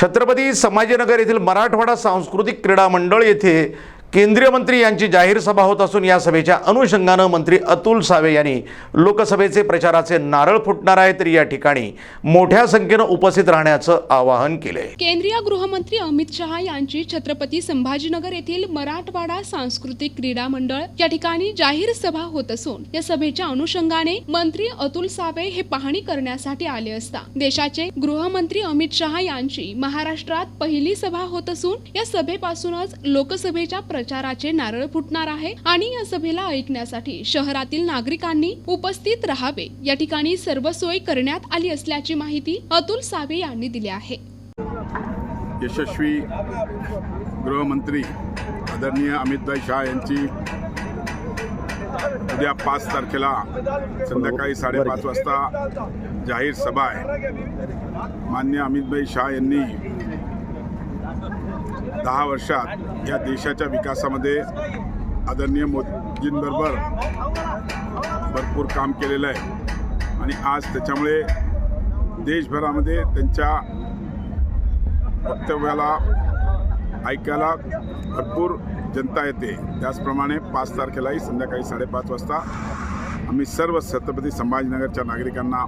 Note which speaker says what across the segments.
Speaker 1: छत्रपती संभाजीनगर येथील मराठवाडा सांस्कृतिक क्रीडा मंडळ येथे केंद्रीय मंत्री यांची जाहीर सभा होत असून या सभेच्या अनुषंगानं मंत्री अतुल सावे यांनी लोकसभेचे प्रचाराचे नारळ फुटणार आहे तर या ठिकाणी मोठ्या संख्येनं उपस्थित राहण्याचं आवाहन केलंय.
Speaker 2: केंद्रीय गृहमंत्री अमित शहा यांची छत्रपती संभाजीनगर येथील मराठवाडा सांस्कृतिक क्रीडा मंडळ या ठिकाणी जाहीर सभा होत असून या सभेच्या अनुषंगाने मंत्री अतुल सावे हे पाहणी करण्यासाठी आले असता देशाचे गृहमंत्री अमित शहा यांची महाराष्ट्रात पहिली सभा होत असून या सभेपासूनच लोकसभेच्या प्रचाराचे नारळ फुटणार आहे आणि या सभेला ऐकण्यासाठी शहरातील नागरिकांनी उपस्थित राहावे. या ठिकाणी सर्व सोय करण्यात आली असल्याची माहिती अतुल सावे यांनी दिली आहे.
Speaker 3: यशस्वी गृहमंत्री आदरणीय अमितभाई शाह यांची उद्या पाच तारखेला संध्याकाळी साडेपाच वाजता जाहीर सभा आहे. मान्य अमितभाई शाह यांनी दहा वर्षात या देशाच्या विकासामध्ये आदरणीय मोदींबरोबर भरपूर काम केलेलं आहे. आणि आज त्याच्यामुळे देशभरामध्ये त्यांच्या वक्तव्याला ऐकायला भरपूर जनता येते. त्याचप्रमाणे पाच तारखेलाही संध्याकाळी साडेपाच वाजता आम्ही सर्व छत्रपती संभाजीनगरच्या नागरिकांना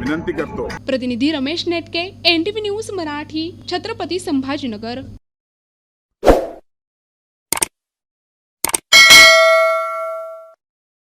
Speaker 3: विनंती करतो.
Speaker 2: प्रतिनिधी रमेश नेटके एनटीव्ही न्यूज मराठी छत्रपती संभाजीनगर.